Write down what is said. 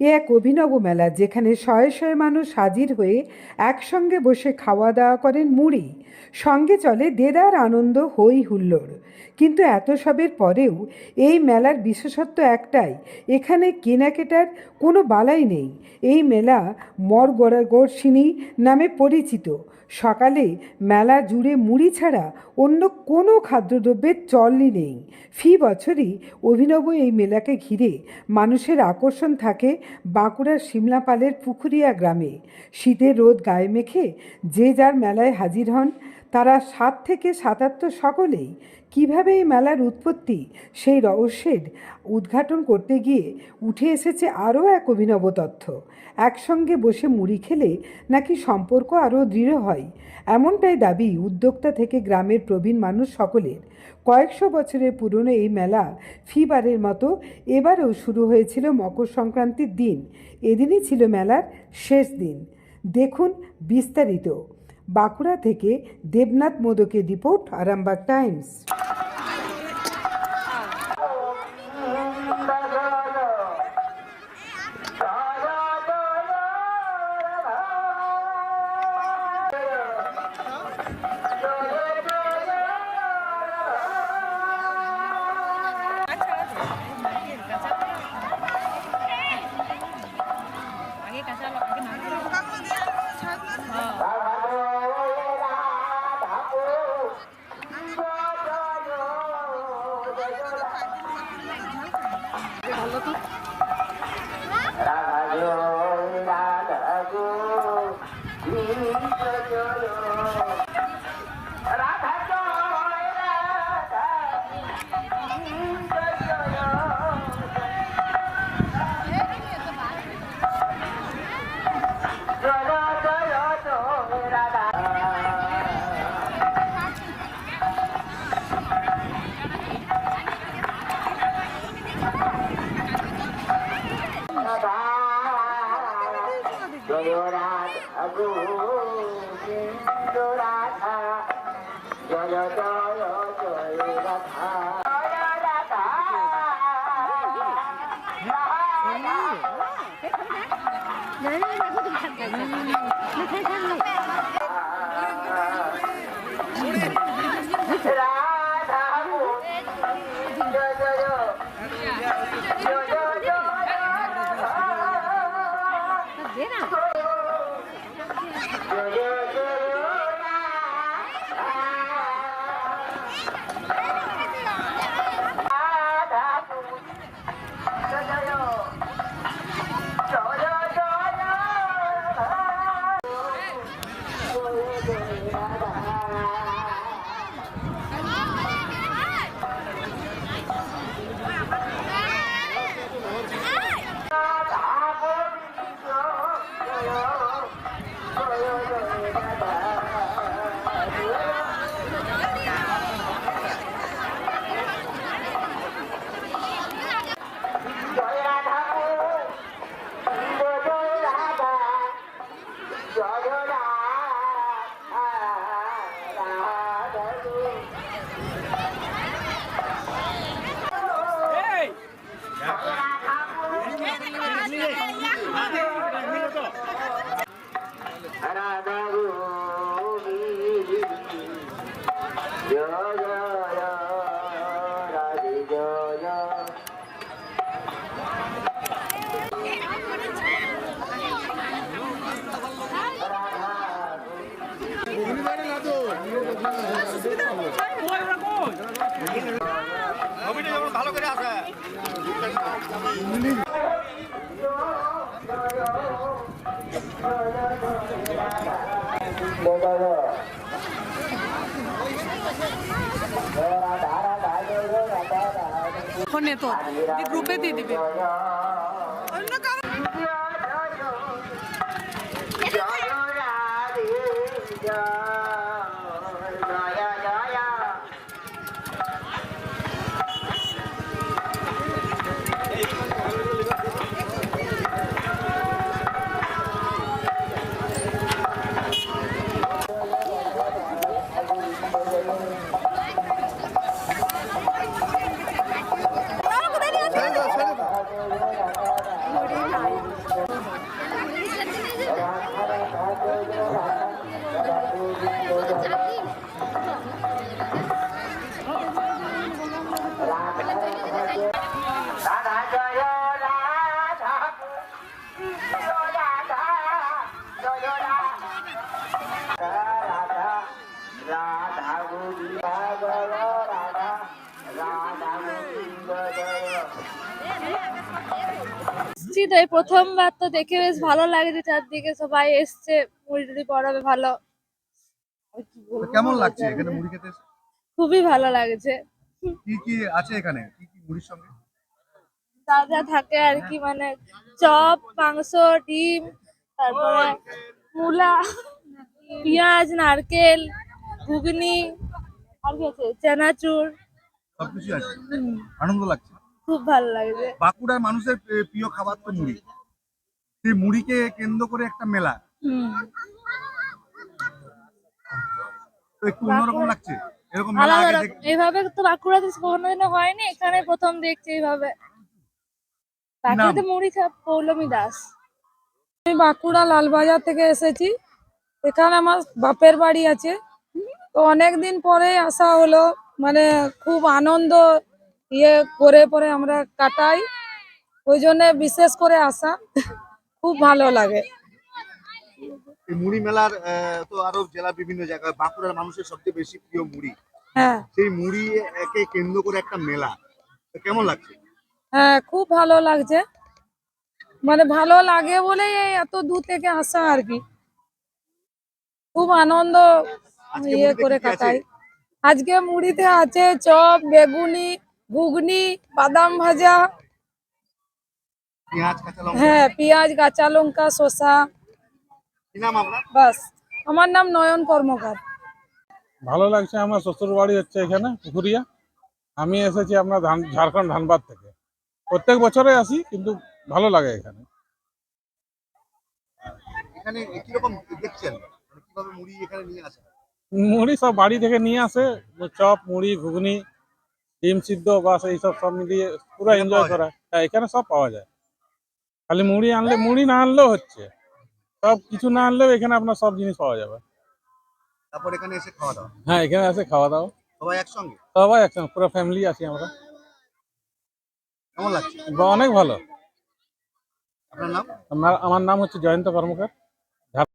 এ এক অভিনব মেলা যেখানে শয়ে শয়ে মানুষ হাজির হয়ে একসঙ্গে বসে খাওয়া দাওয়া করেন মুড়ি। সঙ্গে চলে দেদার আনন্দ হই হুল্লোড়। কিন্তু এত সবের পরেও এই মেলার বিশেষত্ব একটাই, এখানে কেনাকেটার কোনো বালাই নেই। এই মেলা মরগড়াগড়সিনী নামে পরিচিত। সকালে মেলা জুড়ে মুড়ি ছাড়া অন্য কোনো খাদ্যদ্রব্যের চলই নেই। ফি বছরই অভিনব এই মেলাকে ঘিরে মানুষের আকর্ষণ থাকে বাঁকুড়ার সিমলাপালের পুকুরিয়া গ্রামে। শীতের রোদ গায়ে মেখে যে যার মেলায় হাজির হন তারা সাত থেকে সাতাত্তর সকলেই কীভাবে এই মেলার উৎপত্তি, সেই রহস্যের উদ্ঘাটন করতে গিয়ে উঠে এসেছে আরও এক অভিনব তথ্য। একসঙ্গে বসে মুড়ি খেলে নাকি সম্পর্ক আরও দৃঢ় হয়, এমনটাই দাবি উদ্যোক্তা থেকে গ্রামের প্রবীণ মানুষ সকলের। কয়েকশো বছরের পুরনো এই মেলা ফিবারের মতো এবারেও শুরু হয়েছিল মকর সংক্রান্তির দিন। এদিনই ছিল মেলার শেষ দিন। দেখুন বিস্তারিত। বাঁকুড়া থেকে দেবনাথ মোদকের রিপোর্ট আরামবাগ টাইমস। জয় 别呢。ফোনে তো গ্রুপে দিয়ে দিবে। রাধে জয় এসছি তো এই প্রথমবার তো দেখে বেশ ভালো লাগছে চারদিকে সবাই এসছে। মুড়ি টুড়ি পড়াবে ভালো। কেমন লাগছে এখানে মুড়ি খেতে খুবই ভালো লাগছে। কি কি আছে এখানে? কি কি মুড়ির সঙ্গে? যা যা থাকে আর কি মানে চপ মাংস ডিম তারপরে মূলা পেঁয়াজ নারকেল ঘুগনি। আর কি আছে? চানাচুর। সবকিছু আছে। আনন্দ লাগছে। খুব ভালো লাগছে। বাঁকুড়ার মানুষের প্রিয়- খাবার তো মুড়ি। সেই মুড়িকে কেন্দ্র করে একটা মেলা। হুম। তো একটু অন্যরকম লাগছে? এরকম মেলা এইভাবে তো বাঁকুড়াতে কোনোদিনও হয়নি। এখানে প্রথম দেখছি এইভাবে বাঁকুড়াতে মুড়ি খা পৌলমী দাস। আমি বাঁকুড়া লালবাজার থেকে এসেছি। এখানে আমার বাপের বাড়ি আছে। তো অনেক দিন পরে আসা হলো। মানে খুব আনন্দ ইয়ে করে পরে আমরা কাটাই। ওই জন্য বিশেষ করে আসা। খুব ভালো লাগে। মুড়ি মেলার তো আরও জেলা বিভিন্ন জায়গায় বাঁকুড়ার মানুষের সবচেয়ে বেশি প্রিয় মুড়ি। হ্যাঁ। সেই মুড়ি একে কেন্দ্র করে একটা মেলা। কেমন লাগছে? হ্যাঁ খুব ভালো লাগছে। মানে ভালো লাগে বলেই এত দূর থেকে আসা আর কি। খুব আনন্দ ইয়ে করে? কাটাই। আজকে মুড়িতে আছে চপ বেগুনি ঘুগনি বাদাম ভাজা। হ্যাঁ পেঁয়াজ কাঁচা লঙ্কা শসা। বাস আমার নাম নয়ন কর্মকার। ভালো লাগছে আমার শ্বশুর বাড়ি হচ্ছে এখানে পুকুরিয়া। আমি এসেছি আপনার ধান ঝাড়খণ্ড ধানবাদ থেকে। প্রত্যেক বছরে আসি কিন্তু ভালো লাগে এখানে। এখানে কীরকম দেখছেন? মানে কীভাবে মুড়ি এখানে নিয়ে আসে মুড়ি সব বাড়ি থেকে নিয়ে আসে চপ মুড়ি ঘুগনি ডিম সিদ্ধ বাস এইসব সব মিলিয়ে পুরো এনজয় করা। হ্যাঁ এখানে সব পাওয়া যায়। খালি মুড়ি আনলে মুড়ি না আনলেও হচ্ছে। সব কিছু না আনলেও এখানে আপনার সব জিনিস পাওয়া যাবে। তারপর এখানে এসে খাওয়া দাওয়া? হ্যাঁ এখানে আসে খাওয়া দাওয়া। সবাই একসঙ্গে? সবাই একসঙ্গে পুরো ফ্যামিলি আছি আমরা। কেমন লাগছে? অনেক ভালো। আপনার নাম? আমার নাম হচ্ছে জয়ন্ত কর্মকার।